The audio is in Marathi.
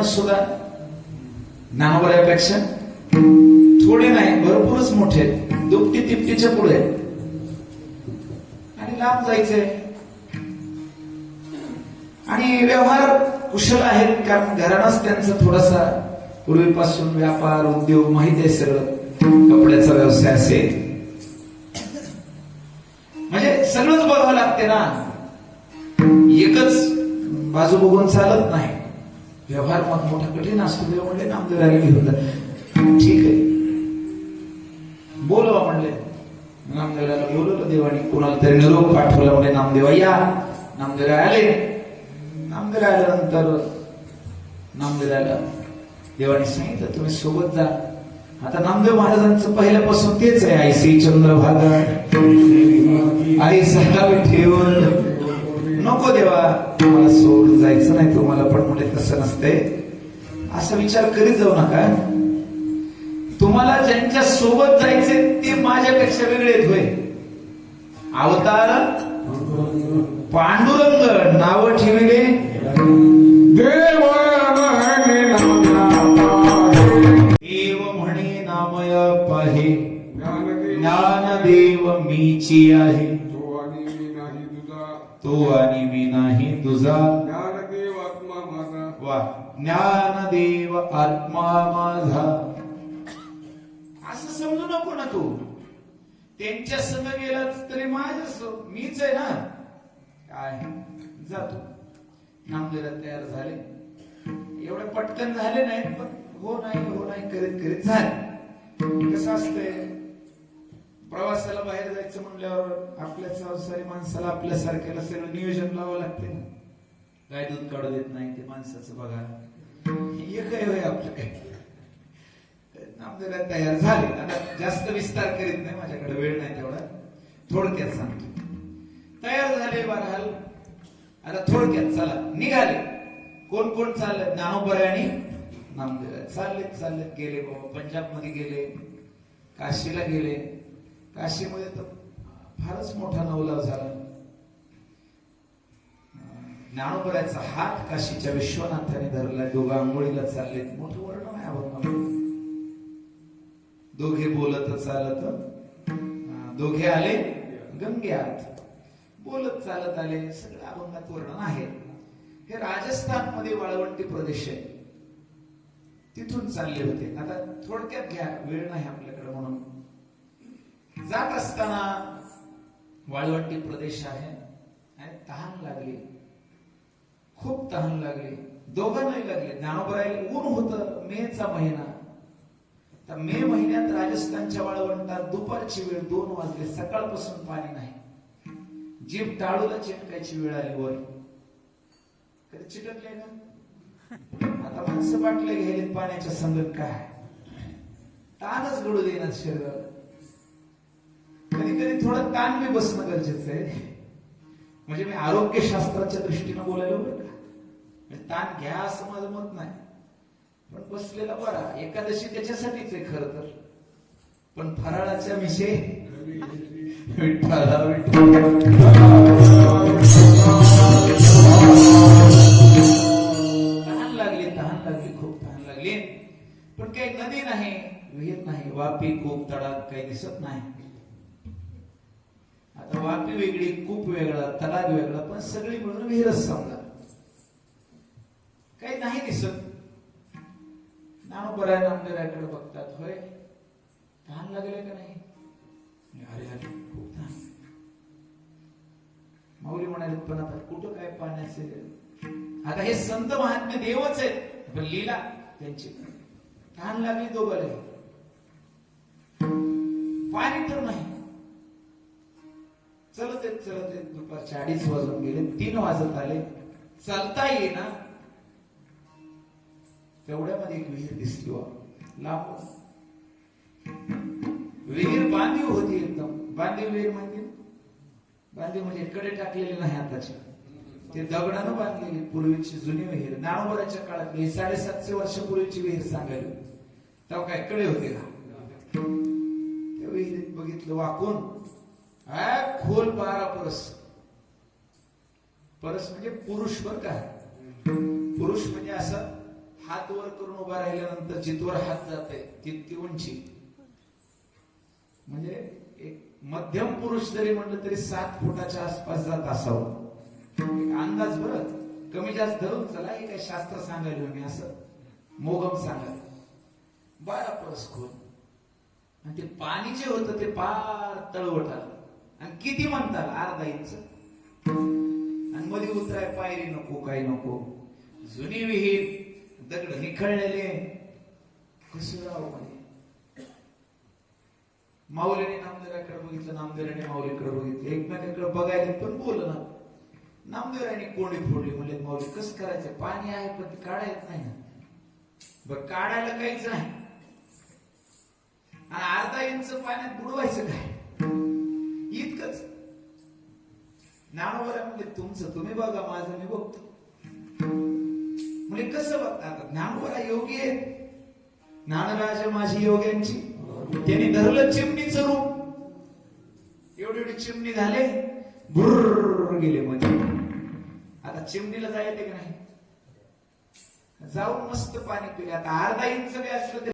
वयानं सुद्धा ज्ञानोबऱ्यापेक्षा थोडे नाही भरपूरच मोठे आहेत. दुपटी तिपटीच्या पुढे आहेत. आणि लांब जायचंय. आणि व्यवहार कुशल आहेत कारण घरानंच त्यांचा थोडासा पूर्वीपासून व्यापार उद्योग माहीत आहे सगळं. कपड्याचा व्यवसाय असेल. म्हणजे सगळंच बघावं लागते ना. एकच बाजू बघून चालत नाही. व्यवहार मग मोठा कठीण असतो तेव्हा म्हणले नामदेवराला घेऊन जा ठीक आहे. बोलवा म्हणले नामदेवराला बोलवलं देवानी कोणाला तरी निरोप पाठवला म्हणजे नामदेवा या. नामदेव आले. नामदेव आल्यानंतर नामदेवाला देवाने सांगितलं तुम्ही सोबत जा. आता नामदेव महाराजांचं पहिल्यापासून तेच आहे आई श्री चंद्रभागा आई सहावी ठेवून तुम्हाला तसं नसते असा विचार करीत जाऊ नका. तुम्हाला ज्यांच्या सोबत जायचे ते माझ्यापेक्षा वेगळे आहेत होय. अवतार पांडुरंग नाव ठेवले. देव म्हणे देव म्हणे नामय पाहे. ज्ञान देव मीची आहे. तो आणि मी नाही तुझा. वा. ज्ञानदेव आत्मा माझा. असं समजू नको ना तू. त्यांच्या संग गेलाच तरी माझ्या मीच आहे ना. काय? जातो नामदेवाला तयार झाले. एवढे पटकन झाले नाही पण हो नाही हो नाही करीत करीत झाले. कसं असतंय? प्रवासाला बाहेर जायचं म्हणल्यावर आपल्या संसारी माणसाला आपल्यासारख्याला सगळं नियोजन लावावं लागते ना गाय दूध काढू देत नाही ते माणसाचं बघा. हे काय होय आपलं? काय नामदेवला तयार झाले. आता जास्त विस्तार करीत नाही माझ्याकडे वेळ नाही तेवढा. थोडक्यात सांगतो. तयार झाले बरहाल आता थोडक्यात चला. निघाले. कोण कोण चालले ज्ञानोबरे आणि नामदेव. चाललेत चाललेत. गेले बाबा. पंजाबमध्ये गेले. काशीला गेले. काशीमध्ये तर फारच मोठा नवलाव झाला. ज्ञानोबऱ्याचा हात काशीच्या विश्वनाथाने धरला दोघं आंघोळीला चाललेत. मोठं वर्णन आहे अभंगामध्ये दोघे बोलत चालत दोघे आले गंगेत बोलत चालत आले सगळं अभंगात वर्णन आहे. हे राजस्थानमध्ये वाळवंटी प्रदेश आहे. तिथून चालले होते. आता थोडक्यात घ्या वेळ नाही आपल्याकडे म्हणून. जात असताना वाळवंटी प्रदेश आहे आणि तहान लागली. खूप तहान लागली. दोघांनाही लागले. ज्ञानोबरायला ऊन होतं मेचा महिना. तर मे महिन्यात राजस्थानच्या वाळवंटात दुपारची वेळ दोन वाजले. सकाळपासून पाणी नाही. जीभ टाळूला चिटकायची वेळ आली वर. कधी चिटकले ना आता माणसं बाटले घ्यायले पाण्याच्या संगत काय? ताणच घडू देणार शरीराला कधी कधी थोडं ताण बी बसणं गरजेचं आहे. म्हणजे मी आरोग्यशास्त्राच्या दृष्टीनं बोलायला बरं का ताण घ्या असं माझं मत नाही. पण बसलेला बरा. एकादशी त्याच्यासाठीच आहे खर तर. पण फराळाच्या विषय? विठ्ठला तहान लागली तहान लागली खूप तहान लागली. पण काही नदी नाही विहीर नाही वापी खूप तडाग काही दिसत नाही. आता वापी वेगळी कूप वेगळा तलाग वेगळा पण सगळी म्हणून विहीरच समजा. काही नाही दिसत. नामोबराय नामदेवाकडे बघतात होय? तहान लागले का नाही? अरे अरे खूप तहान. माऊली म्हणाले पण आता कुठं काय पाण्याचे आता हे संत महात्मे देवच आहेत पण लीला त्यांची तहान लागली दोघाला. पाणी तर नाही. चलत येत चलत येत दुपारचे अडीच वाजून गेले तीन वाजत आले. चालता येईना. तेवढ्यामध्ये एक विहीर दिसली वा लांब विहीर बांधीव होती एकदम. बांधीव विहीर म्हणजे? बांधीव म्हणजे कडे टाकलेले नाही आताचे. ते दगडानं बांधलेली पूर्वीची जुनी विहीर. नवंबरच्या काळात मी साडेसातशे वर्षापूर्वीची विहीर सांगायला. तेव्हा काय कडे होते का? त्या विहिरीत बघितलं वाकून. हा खोल बारा परस. परस म्हणजे पुरुष बर काय पुरुष म्हणजे असं हात वर करून उभा राहिल्यानंतर जितवर हात जाते तितकी उंची. म्हणजे एक मध्यम पुरुष जरी म्हणलं तरी सात फुटाच्या आसपास जात असावं. अंदाज बरं. कमी जास्त धरून चला हे काय शास्त्र सांगायला मी असं. मोगम सांगायला. बारा परस खोल. आणि ते पाणी जे होतं ते पार तळवट आलं. आणि किती म्हणतात? अर्धा इंच. आणि मध्ये उतराय पायरी नको काही नको. जुनी विहीर दगड निखळलेले कसं रावमध्ये माऊलीने नामदेराकडे बघितलं नामदेवाने माऊलीकडे बघितलं. एकमेकाकडे बघायला पण बोलना नामदेवराने कोंडी फोडली म्हणजे माऊली कसं करायचं? पाणी आहे पण ते काढा येत नाही ना. बर काढायला काहीच नाही. आणि अर्धा इंच पाण्यात बुडवायचं काय? इतकंच. ज्ञानोबरा म्हणजे तुमचं तुम्ही बघा माझं मी बघतो. म्हणजे कसं बघतात आता योगी आहेत ज्ञानराज माझी योग्यांची. त्यांनी धरलं चिमणीचं रूप. एवढी एवढी चिमणी झाले बुर्र गेले म्हणजे आता चिमणीला जायचे की नाही? जाऊन मस्त पाणी पिले. आता अर्धा इंच बी असलं तरी